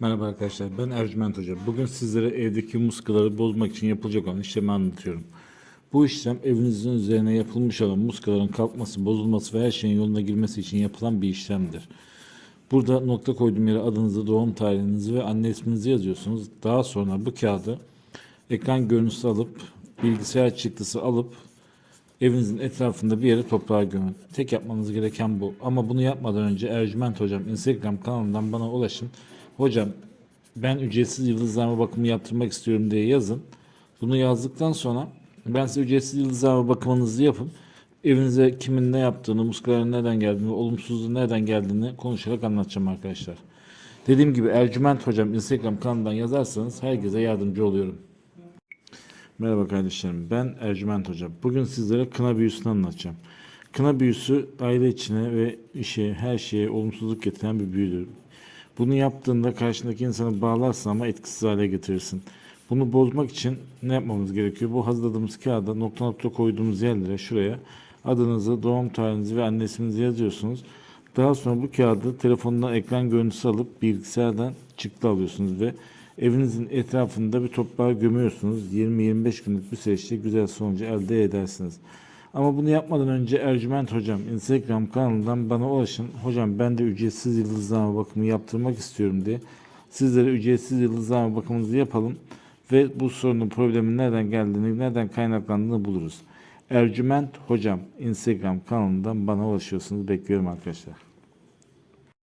Merhaba arkadaşlar, ben Ercüment Hoca. Bugün sizlere evdeki muskaları bozmak için yapılacak olan işlemi anlatıyorum. Bu işlem evinizin üzerine yapılmış olan muskaların kalkması, bozulması ve her şeyin yoluna girmesi için yapılan bir işlemdir. Burada nokta koyduğum yere adınızı, doğum tarihinizi ve anne isminizi yazıyorsunuz. Daha sonra bu kağıdı ekran görüntüsü alıp, bilgisayar çıktısı alıp evinizin etrafında bir yere toprağa gömün. Tek yapmanız gereken bu. Ama bunu yapmadan önce Ercüment Hocam Instagram kanalından bana ulaşın. Hocam ben ücretsiz yıldızlama bakımı yaptırmak istiyorum diye yazın. Bunu yazdıktan sonra ben size ücretsiz yıldızlama bakımınızı yapın. Evinize kimin ne yaptığını, muskaların nereden geldiğini, olumsuzluğun nereden geldiğini konuşarak anlatacağım arkadaşlar. Dediğim gibi Ercüment Hocam Instagram kanalından yazarsanız herkese yardımcı oluyorum. Merhaba kardeşlerim. Ben Ercüment Hoca. Bugün sizlere kına büyüsünü anlatacağım. Kına büyüsü aile içine ve işe, her şeye olumsuzluk getiren bir büyüdür. Bunu yaptığında karşındaki insanı bağlarsın ama etkisiz hale getirirsin. Bunu bozmak için ne yapmamız gerekiyor? Bu hazırladığımız kağıda nokta nokta koyduğumuz yerlere şuraya adınızı, doğum tarihinizi ve anne yazıyorsunuz. Daha sonra bu kağıdı telefondan ekran görüntüsü alıp bilgisayardan çıktı alıyorsunuz ve evinizin etrafında bir toprağa gömüyorsunuz. 20-25 günlük bir süreçte güzel sonucu elde edersiniz. Ama bunu yapmadan önce Ercüment Hocam Instagram kanalından bana ulaşın. Hocam ben de ücretsiz yıldızlama bakımı yaptırmak istiyorum diye. Sizlere ücretsiz yıldızlama bakımınızı yapalım. Ve bu sorunun problemin nereden geldiğini, nereden kaynaklandığını buluruz. Ercüment Hocam Instagram kanalından bana ulaşıyorsunuz. Bekliyorum arkadaşlar.